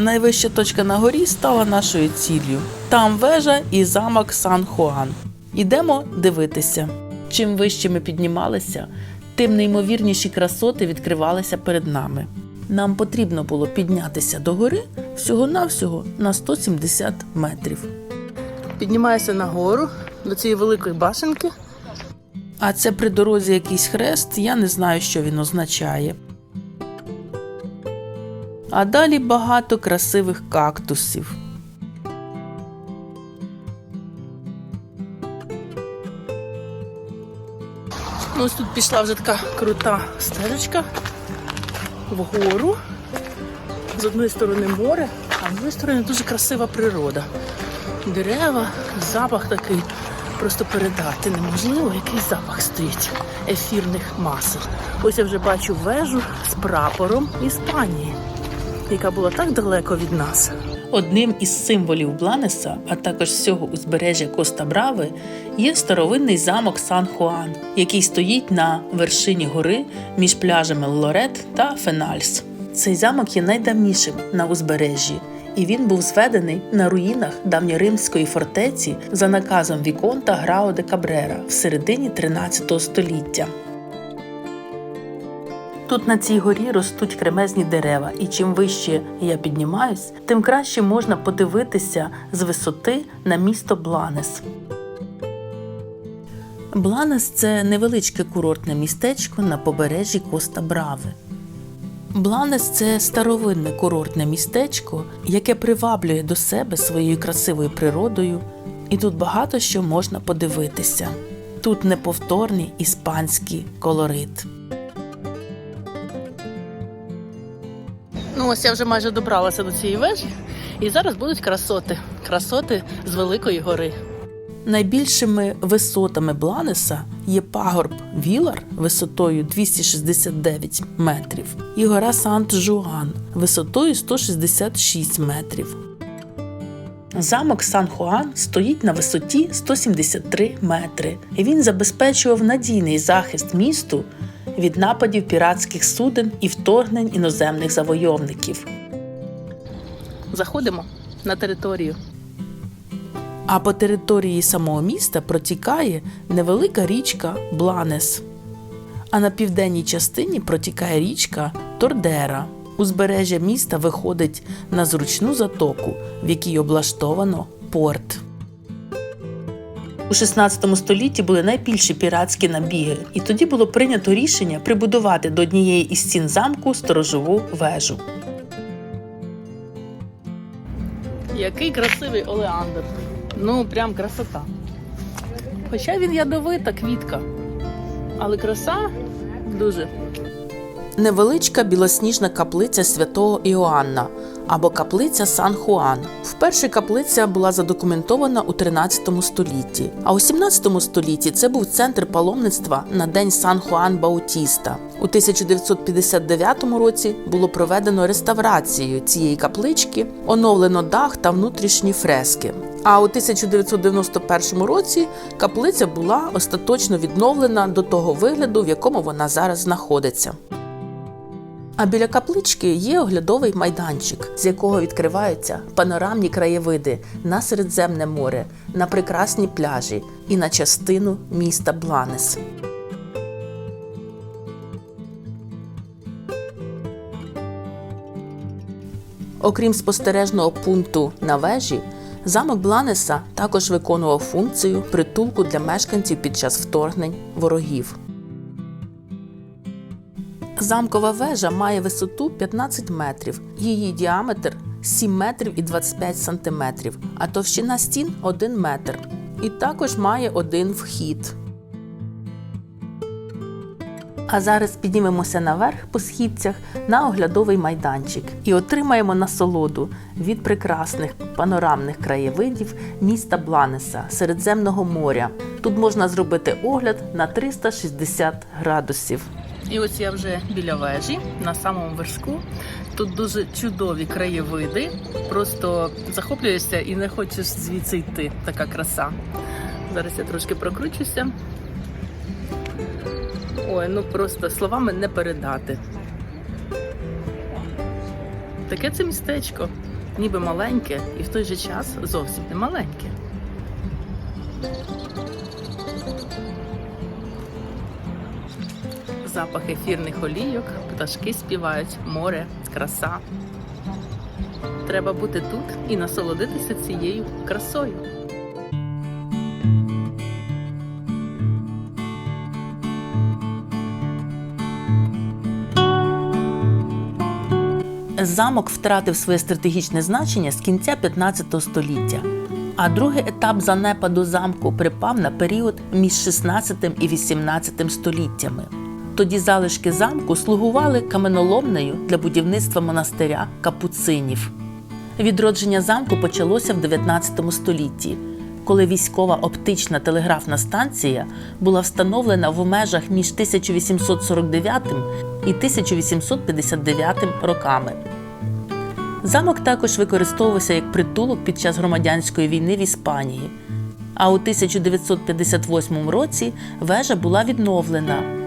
Найвища точка на горі стала нашою ціллю. Там вежа і замок Сан Хуан. Ідемо дивитися. Чим вище ми піднімалися, тим неймовірніші красоти відкривалися перед нами. Нам потрібно було піднятися до гори всього-навсього на 170 метрів. Піднімаюся нагору до цієї великої башенки. А це при дорозі якийсь хрест, я не знаю, що він означає. А далі багато красивих кактусів. Ну, ось тут пішла вже така крута стежечка вгору. З одної сторони море, а з іншої сторони дуже красива природа. Дерева, запах такий. Просто передати неможливо, який запах стоїть ефірних масел. Ось я вже бачу вежу з прапором Іспанії, яка була так далеко від нас. Одним із символів Бланеса, а також всього узбережжя Коста Брави, є старовинний замок Сан Хуан, який стоїть на вершині гори між пляжами Лорет та Фенальс. Цей замок є найдавнішим на узбережжі, і він був зведений на руїнах давньоримської фортеці за наказом Віконта Грао де Кабрера в середині 13 століття. Тут на цій горі ростуть кремезні дерева, і чим вище я піднімаюсь, тим краще можна подивитися з висоти на місто Бланес. Бланес це невеличке курортне містечко на побережжі Коста Брави. Бланес це старовинне курортне містечко, яке приваблює до себе своєю красивою природою, і тут багато що можна подивитися. Тут неповторний іспанський колорит. Ну ось я вже майже добралася до цієї вежі, і зараз будуть красоти. Красоти з Великої гори. Найбільшими висотами Бланеса є пагорб Вілар висотою 269 метрів і гора Сант-Жуан висотою 166 метрів. Замок Сан-Хуан стоїть на висоті 173 метри, і він забезпечував надійний захист місту від нападів піратських суден і вторгнень іноземних завойовників. Заходимо на територію. А по території самого міста протікає невелика річка Бланес. А на південній частині протікає річка Тордера. Узбережжя міста виходить на зручну затоку, в якій облаштовано порт. У 16 столітті були найбільші піратські набіги, і тоді було прийнято рішення прибудувати до однієї із стін замку сторожову вежу. Який красивий олеандр. Ну, прям красота. Хоча він ядовита квітка. Але краса дуже. Невеличка білосніжна каплиця святого Іоанна або каплиця Сан Хуан. Вперше каплиця була задокументована у 13 столітті, а у 17 столітті це був центр паломництва на день Сан Хуан Баутіста. У 1959 році було проведено реставрацію цієї каплички, оновлено дах та внутрішні фрески. А у 1991 році каплиця була остаточно відновлена до того вигляду, в якому вона зараз знаходиться. А біля каплички є оглядовий майданчик, з якого відкриваються панорамні краєвиди на Середземне море, на прекрасні пляжі і на частину міста Бланес. Окрім спостережного пункту на вежі, замок Бланеса також виконував функцію притулку для мешканців під час вторгнень ворогів. Замкова вежа має висоту 15 метрів, її діаметр 7 метрів і 25 сантиметрів, а товщина стін 1 метр. І також має один вхід. А зараз піднімемося наверх по східцях на оглядовий майданчик і отримаємо насолоду від прекрасних панорамних краєвидів міста Бланеса, Середземного моря. Тут можна зробити огляд на 360 градусів. І ось я вже біля вежі на самому вершку. Тут дуже чудові краєвиди. Просто захоплюєшся і не хочеш звідси йти. Така краса. Зараз я трошки прокручуся. Ой, ну просто словами не передати. Таке це містечко. ніби маленьке і в той же час зовсім не маленьке. Запах ефірних олійок, пташки співають, море, краса. Треба бути тут і насолодитися цією красою. Замок втратив своє стратегічне значення з кінця 15 століття, а другий етап занепаду замку припав на період між 16 і 18 століттями. Тоді залишки замку слугували каменоломнею для будівництва монастиря капуцинів. Відродження замку почалося в 19 столітті, коли військова оптична телеграфна станція була встановлена в межах між 1849 і 1859 роками. Замок також використовувався як притулок під час громадянської війни в Іспанії. А у 1958 році вежа була відновлена.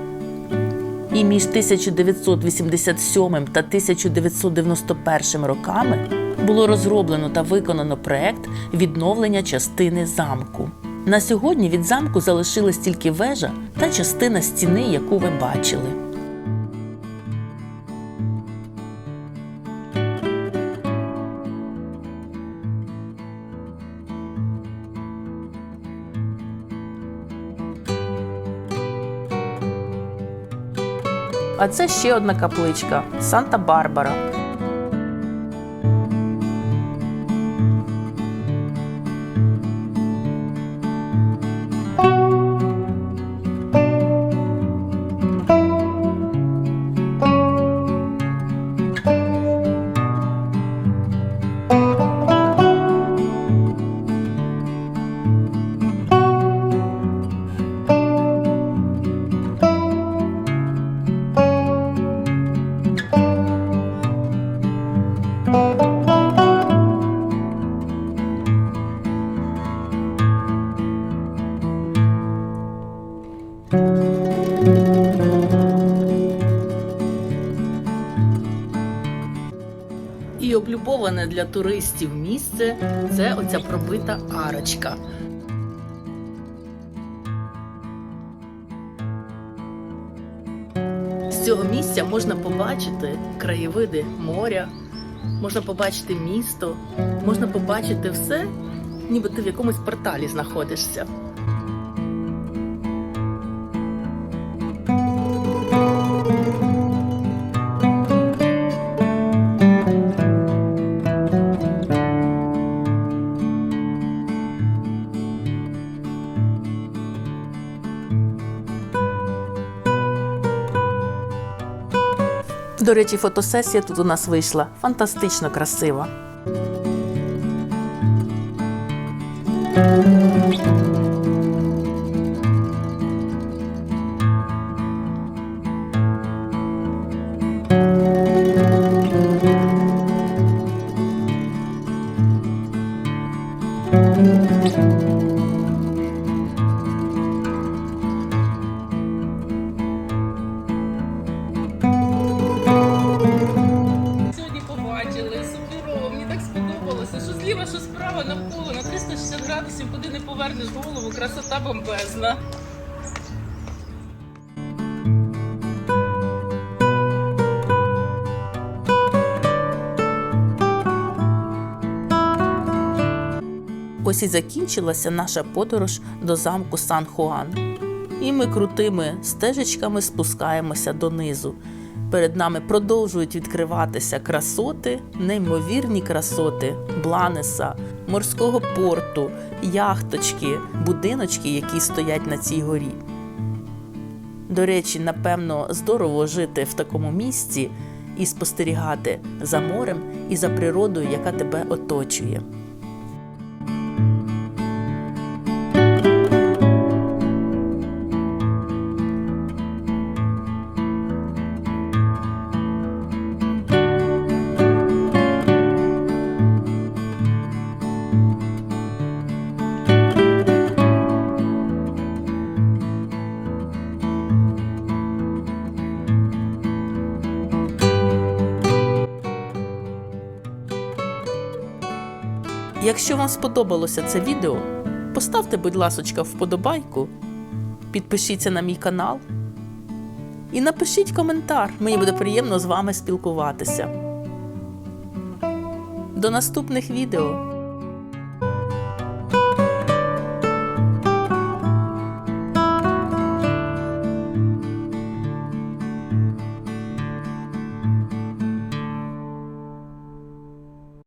І між 1987 та 1991 роками було розроблено та виконано проект відновлення частини замку. На сьогодні від замку залишилась тільки вежа та частина стіни, яку ви бачили. А це ще одна капличка Санта-Барбара. Для туристів місце це оця пробита арочка. З цього місця можна побачити краєвиди моря, можна побачити місто, можна побачити все, ніби ти в якомусь порталі знаходишся. До речі, фотосесія тут у нас вийшла фантастично красива. Сьогодні 360 куди не повернеш голову, красота бомбезна. Ось і закінчилася наша подорож до замку Сан Хуан. І ми крутими стежечками спускаємося донизу. Перед нами продовжують відкриватися красоти, неймовірні красоти Бланеса, морського порту, яхточки, будиночки, які стоять на цій горі. До речі, напевно, здорово жити в такому місці і спостерігати за морем і за природою, яка тебе оточує. Якщо вам сподобалося це відео, поставте, будь ласочка, вподобайку, підпишіться на мій канал і напишіть коментар. Мені буде приємно з вами спілкуватися. До наступних відео!